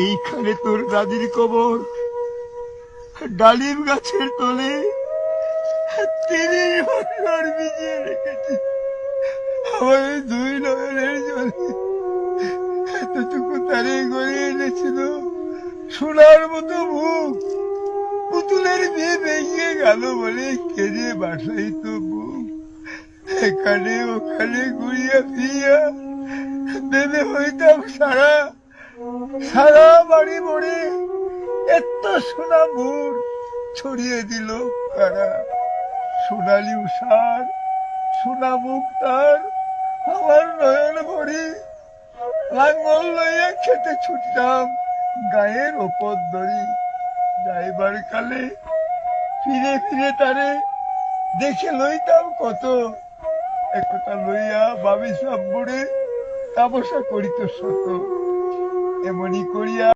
এইখানে তোর দাদির কবর, ডালিম গাছের তলে। দুই এতটুকু গড়িয়ে এনেছিল। সোনার মতো বিয়ে ভেঙে বাসাই তো এখানে ওখানে ঘুরিয়া ফিরিয়া ভেবে হইতাম সারা। সারা বাড়ি মরে এত সোনা মুর ছড়িয়ে দিল কারা সোনালি উষার, সোনা মুখ তার আমার নয়ন ভরি লাঙ্গল লইয়া খেতে ছুটতাম গায়ের ওপর দড়ি। যাইবার কালে ফিরে ফিরে তারে দেখে লইতাম কত। একথা লইয়া বাবি সব বুড়ে তামসা করিত শত। Emoni Curia.